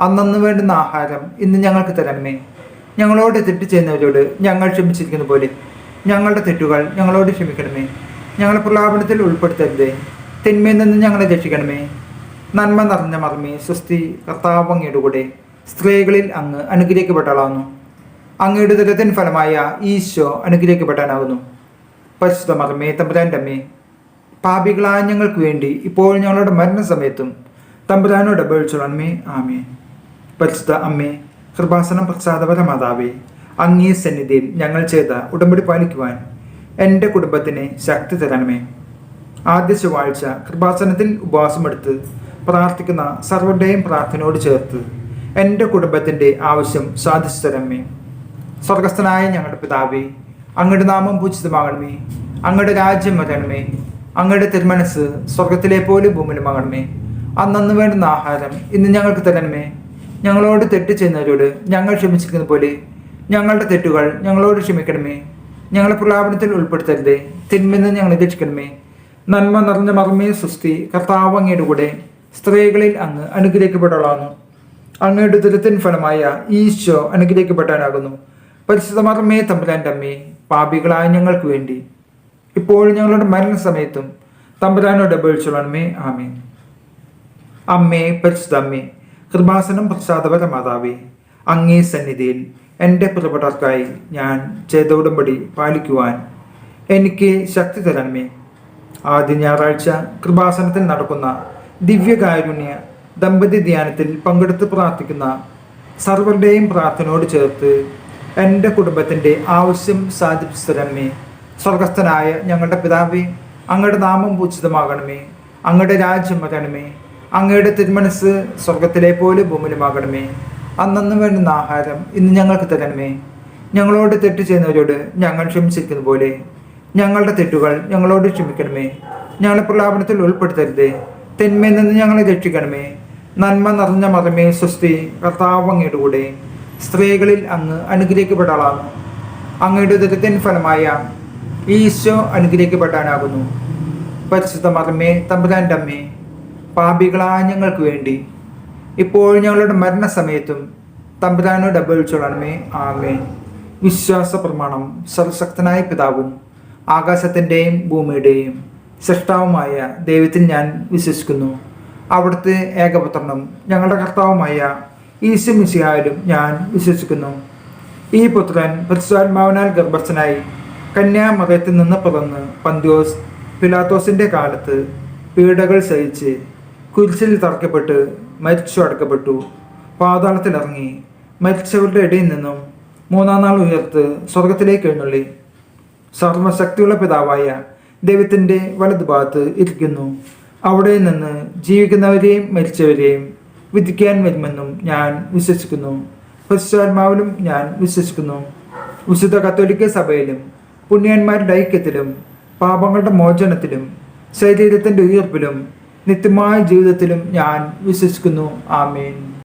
അന്നന്ന് വേണ്ടുന്ന ആഹാരം ഇന്ന് ഞങ്ങൾക്ക് തരണമേ. ഞങ്ങളോട് തെറ്റ് ചെയ്യുന്നവരോട് ഞങ്ങൾ ക്ഷമിച്ചിരിക്കുന്ന പോലെ. ഞങ്ങളുടെ തെറ്റുകൾ ഞങ്ങളോട് ക്ഷമിക്കണമേ. ഞങ്ങളെ പ്രലാപനത്തിൽ ഉൾപ്പെടുത്തരുതേ. തിന്മയിൽ നിന്ന് ഞങ്ങളെ രക്ഷിക്കണമേ. നന്മ നിറഞ്ഞ മർമ്മേ സ്വസ്തി കർത്താവ് അങ്ങയുടെ കൂടെ. സ്ത്രീകളിൽ അങ്ങ് അനുഗ്രഹിക്കപ്പെട്ടളാവുന്നു അങ്ങയുടെ ദുരത്തിൻ ഫലമായ ഈശോ അനുഗ്രഹിക്കപ്പെട്ടാനാകുന്നു പരിശുദ്ധ മർമ്മേ തമ്പുരാന്റെ അമ്മേ. പാപികളായ ഞങ്ങൾക്ക് വേണ്ടി ഇപ്പോൾ ഞങ്ങളുടെ മരണസമയത്തും തമ്പുരാനോട് അപേക്ഷിച്ചോളമേ ആമേ പരിശുദ്ധ അമ്മേ കൃപാസനം പ്രസാദപര മാതാവേ അങ്ങേ സന്നിധിയിൽ ഞങ്ങൾ ചെയ്ത ഉടമ്പടി പാലിക്കുവാൻ എന്റെ കുടുംബത്തിന് ശക്തി തരണമേ. ആദ്യ ചൊവ്വാഴ്ച കൃപാസനത്തിൽ ഉപവാസമെടുത്ത് പ്രാർത്ഥിക്കുന്ന സർവരുടെയും പ്രാർത്ഥനയോട് ചേർത്ത് എന്റെ കുടുംബത്തിന്റെ ആവശ്യം സാധിച്ചു തരണമേ. സ്വർഗസ്ഥനായ ഞങ്ങളുടെ പിതാവേ അങ്ങയുടെ നാമം പൂജിതമാകണമേ. അങ്ങയുടെ രാജ്യം വരണമേ. അങ്ങയുടെ തിരുമനസ് സ്വർഗത്തിലെ പോലെ ഭൂമിയിലുമാകണമേ. അന്നു വേണ്ടുന്ന ആഹാരം ഇന്ന് ഞങ്ങൾക്ക് തരണമേ. ഞങ്ങളോട് തെറ്റ് ചെയ്യുന്നവരോട് ഞങ്ങൾ ക്ഷമിച്ചിരിക്കുന്ന പോലെ ഞങ്ങളുടെ തെറ്റുകൾ ഞങ്ങളോട് ക്ഷമിക്കണമേ. ഞങ്ങളെ പ്രലാപനത്തിൽ ഉൾപ്പെടുത്തരുതേ. തിന്മെന്ന് ഞങ്ങളെ രക്ഷിക്കണമേ. നന്മ നിറഞ്ഞ മർമ്മേ സുസ്തി കർത്താവ് അങ്ങയുടെ കൂടെ സ്ത്രീകളിൽ അങ്ങ് അനുഗ്രഹിക്കപ്പെട്ടവളാകുന്നു. അങ്ങയുടെ ദുരിതത്തിന് ഫലമായ ഈശോ അനുഗ്രഹിക്കപ്പെട്ടാനാകുന്നു പരിശുദ്ധ മർമ്മേ തമ്പുരാന്റെ അമ്മേ പാപികളായ ഞങ്ങൾക്ക് വേണ്ടി. ഇപ്പോൾ ഞങ്ങളുടെ മരണസമയത്തും തമ്പുരാനോട് അപേക്ഷിച്ചോളണമേ. ആമേ അമ്മേ പരിശുദ്ധ അമ്മേ കൃപാസനം പ്രസാദപര മാതാവേ അങ്ങേ സന്നിധിയിൽ എന്റെ പ്രിയപ്പെട്ടവർക്കായി ഞാൻ ചെയ്ത ഉടമ്പടി പാലിക്കുവാൻ എനിക്ക് ശക്തി തരണമേ. ആദ്യ ഞായറാഴ്ച കൃപാസനത്തിൽ നടക്കുന്ന ദിവ്യകാരുണ്യ ദമ്പതി ധ്യാനത്തിൽ പങ്കെടുത്ത് പ്രാർത്ഥിക്കുന്ന സർവരുടെയും പ്രാർത്ഥനയോട് ചേർത്ത് എന്റെ കുടുംബത്തിന്റെ ആവശ്യം സാധിപ്പിച്ചതരമേ സ്വർഗസ്ഥനായ ഞങ്ങളുടെ പിതാവേ അങ്ങയുടെ നാമം പൂജിതമാകണമേ. അങ്ങയുടെ രാജ്യം വരണമേ. അങ്ങയുടെ തിരുമനസ് സ്വർഗത്തിലെ പോലെ ഭൂമിയിലുമാകണമേ. അന്നന്ന് വേണ്ടുന്ന ആഹാരം ഇന്ന് ഞങ്ങൾക്ക് തരണമേ. ഞങ്ങളോട് തെറ്റ് ചെയ്യുന്നവരോട് ഞങ്ങൾ ക്ഷമിച്ചിരിക്കുന്ന പോലെ. ഞങ്ങളുടെ തെറ്റുകൾ ഞങ്ങളോട് ക്ഷമിക്കണമേ. ഞങ്ങളെ പ്രലാപനത്തിൽ ഉൾപ്പെടുത്തരുതേ. തിന്മയിൽ നിന്ന് ഞങ്ങളെ രക്ഷിക്കണമേ. നന്മ നിറഞ്ഞ മതമേ സ്വസ്തി കർത്താവ് അങ്ങയുടെ കൂടെ. സ്ത്രീകളിൽ അങ്ങ് അനുഗ്രഹിക്കപ്പെടാളാണ്. അങ്ങയുടെ ദുരിതൻ ഫലമായ ഈശോ അനുഗ്രഹിക്കപ്പെടാനാകുന്നു. പരിശുദ്ധ മതമേ തമ്പുരാന്റെ അമ്മേ പാപികളായ ഞങ്ങൾക്ക് വേണ്ടി. ഇപ്പോൾ ഞങ്ങളുടെ മരണസമയത്തും തമ്പുരാനോട് അപേക്ഷിച്ചോളണമേ. ആമേ വിശ്വാസ പ്രമാണം സർവശക്തനായ പിതാവും ആകാശത്തിന്റെയും ഭൂമിയുടെയും സൃഷ്ടാവുമായ ദൈവത്തിൽ ഞാൻ വിശ്വസിക്കുന്നു. അവിടുത്തെ ഏകപുത്രനും ഞങ്ങളുടെ കർത്താവുമായ ഈശു മിശിയായാലും ഞാൻ വിശ്വസിക്കുന്നു. ഈ പുത്രൻ പരിശുദ്ധാത്മാവിനാൽ ഗർഭസ്ഥനായി കന്യാമതത്തിൽ നിന്ന് പിറന്ന് പന്തിയോസ് പിലാത്തോസിന്റെ കാലത്ത് പീഡകൾ സഹിച്ച് കുരിശിൽ തറക്കപ്പെട്ട് മരിച്ചു അടക്കപ്പെട്ടു. പാതാളത്തിലിറങ്ങി മരിച്ചവരുടെ ഇടയിൽ നിന്നും മൂന്നാം നാൾ ഉയർത്ത് സ്വർഗത്തിലേക്ക് എഴുന്നള്ളി. സർവശക്തിയുള്ള പിതാവായ ദൈവത്തിന്റെ വലതുഭാഗത്ത് ഇരിക്കുന്നു. അവിടെ നിന്ന് ജീവിക്കുന്നവരെയും മരിച്ചവരെയും വിധിക്കാൻ വരുമെന്നും ഞാൻ വിശ്വസിക്കുന്നു. പരിശുദ്ധാത്മാവിലും ഞാൻ വിശ്വസിക്കുന്നു. വിശുദ്ധ കത്തോലിക്ക സഭയിലും പുണ്യന്മാരുടെ ഐക്യത്തിലും പാപങ്ങളുടെ മോചനത്തിലും ശരീരത്തിന്റെ ഉയർപ്പിലും നിത്യമായ ജീവിതത്തിലും ഞാൻ വിശ്വസിക്കുന്നു. ആമേൻ.